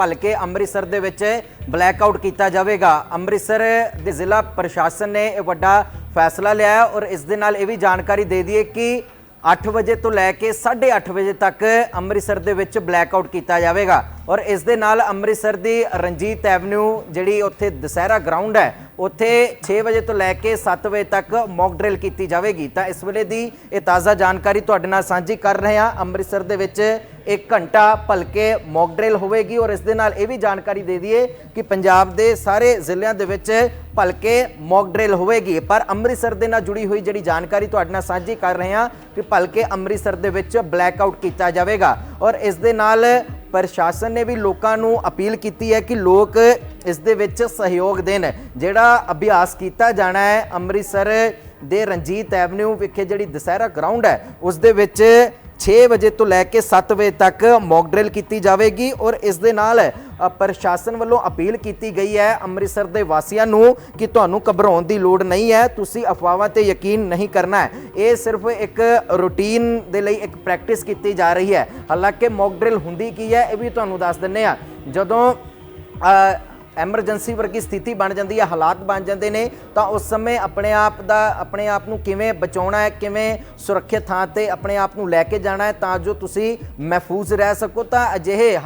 ਭਲਕੇ ਅੰਮ੍ਰਿਤਸਰ ਦੇ ਵਿੱਚ ਬਲੈਕ ਆਊਟ ਕੀਤਾ ਜਾਵੇਗਾ। ਅੰਮ੍ਰਿਤਸਰ ਦੇ ਜ਼ਿਲ੍ਹਾ ਪ੍ਰਸ਼ਾਸਨ ਨੇ ਇਹ ਵੱਡਾ ਫੈਸਲਾ ਲਿਆ ਹੈ ਔਰ ਇਸ ਦੇ ਨਾਲ ਇਹ ਵੀ ਜਾਣਕਾਰੀ ਦੇ ਦਈਏ ਕਿ 8 ਵਜੇ ਤੋਂ ਲੈ ਕੇ 8:30 ਵਜੇ ਤੱਕ ਅੰਮ੍ਰਿਤਸਰ ਦੇ ਵਿੱਚ ਬਲੈਕ ਆਊਟ ਕੀਤਾ ਜਾਵੇਗਾ। ਔਰ ਇਸ ਦੇ ਨਾਲ ਅੰਮ੍ਰਿਤਸਰ ਦੀ ਰਣਜੀਤ ਐਵਨਿਊ ਜਿਹੜੀ ਉੱਥੇ ਦਸਹਿਰਾ ਗਰਾਊਂਡ ਹੈ ਉੱਥੇ 6 ਵਜੇ ਤੋਂ ਲੈ ਕੇ 7 ਵਜੇ ਤੱਕ ਮੌਕ ਡਰਿਲ ਕੀਤੀ ਜਾਵੇਗੀ। ਤਾਂ ਇਸ ਵੇਲੇ ਦੀ ਇਹ ਤਾਜ਼ਾ ਜਾਣਕਾਰੀ ਤੁਹਾਡੇ ਨਾਲ ਸਾਂਝੀ ਕਰ ਰਹੇ ਹਾਂ। ਅੰਮ੍ਰਿਤਸਰ ਦੇ ਵਿੱਚ ਇੱਕ ਘੰਟਾ ਭਲਕੇ ਮੌਕ ਡਰਿਲ ਹੋਵੇਗੀ ਔਰ ਇਸ ਦੇ ਨਾਲ ਇਹ ਵੀ ਜਾਣਕਾਰੀ ਦੇ ਦਈਏ ਕਿ ਪੰਜਾਬ ਦੇ ਸਾਰੇ ਜ਼ਿਲ੍ਹਿਆਂ ਦੇ ਵਿੱਚ ਭਲਕੇ ਮੌਕ ਡਰਿਲ ਹੋਵੇਗੀ। ਪਰ ਅੰਮ੍ਰਿਤਸਰ ਦੇ ਨਾਲ ਜੁੜੀ ਹੋਈ ਜਿਹੜੀ ਜਾਣਕਾਰੀ ਤੁਹਾਡੇ ਨਾਲ ਸਾਂਝੀ ਕਰ ਰਹੇ ਹਾਂ ਕਿ ਭਲਕੇ ਅੰਮ੍ਰਿਤਸਰ ਦੇ ਵਿੱਚ ਬਲੈਕ ਆਊਟ ਕੀਤਾ ਜਾਵੇਗਾ ਔਰ ਇਸ ਦੇ ਨਾਲ ਪ੍ਰਸ਼ਾਸਨ ਨੇ ਵੀ ਲੋਕਾਂ ਨੂੰ ਅਪੀਲ ਕੀਤੀ ਹੈ ਕਿ ਲੋਕ ਇਸ ਦੇ ਵਿੱਚ ਸਹਿਯੋਗ ਦੇਣ। ਜਿਹੜਾ ਅਭਿਆਸ ਕੀਤਾ ਜਾਣਾ ਹੈ ਅੰਮ੍ਰਿਤਸਰ ਦੇ ਰਣਜੀਤ ਐਵਨਿਊ ਵਿਖੇ ਜਿਹੜੀ ਦਸਹਿਰਾ ਗਰਾਊਂਡ ਹੈ, ਉਸ ਦੇ ਵਿੱਚ 6 ਵਜੇ ਤੋਂ ਲੈ ਕੇ 7 ਵਜੇ ਤੱਕ ਮੌਕ ਡਰਿਲ ਕੀਤੀ ਜਾਵੇਗੀ ਔਰ ਇਸ ਦੇ ਨਾਲ ਪ੍ਰਸ਼ਾਸਨ ਵੱਲੋਂ ਅਪੀਲ ਕੀਤੀ ਗਈ ਹੈ ਅੰਮ੍ਰਿਤਸਰ ਦੇ ਵਾਸੀਆਂ ਨੂੰ ਕਿ ਤੁਹਾਨੂੰ ਘਬਰਾਉਣ ਦੀ ਲੋੜ ਨਹੀਂ ਹੈ, ਤੁਸੀਂ ਅਫਵਾਹਾਂ ਤੇ ਯਕੀਨ ਨਹੀਂ ਕਰਨਾ ਹੈ। ਇਹ ਸਿਰਫ ਇੱਕ ਰੂਟੀਨ ਦੇ ਲਈ ਇੱਕ ਪ੍ਰੈਕਟਿਸ ਕੀਤੀ ਜਾ ਰਹੀ ਹੈ। ਹਾਲਾਂਕਿ ਮੌਕ ਡਰਿਲ ਹੁੰਦੀ ਕੀ ਹੈ, ਇਹ ਵੀ ਤੁਹਾਨੂੰ ਦੱਸ ਦਿੰਨੇ ਆ ਜਦੋਂ ਐਮਰਜੈਂਸੀ ਵਰਗੀ ਸਥਿਤੀ ਬਣ ਜਾਂਦੀ ਹੈ, ਹਾਲਾਤ ਬਣ ਜਾਂਦੇ ਨੇ, ਤਾਂ ਉਸ ਸਮੇਂ ਆਪਣੇ ਆਪ ਦਾ, ਆਪਣੇ ਆਪ ਨੂੰ ਕਿਵੇਂ ਬਚਾਉਣਾ ਹੈ, ਕਿਵੇਂ ਸੁਰੱਖਿਅਤ ਥਾਂ ਤੇ ਆਪਣੇ ਆਪ ਨੂੰ ਲੈ ਕੇ ਜਾਣਾ ਹੈ, ਤਾਂ ਜੋ ਤੁਸੀਂ ਮਹਿਫੂਜ਼ ਰਹਿ ਸਕੋ, ਤਾਂ ਅਜਿਹੇ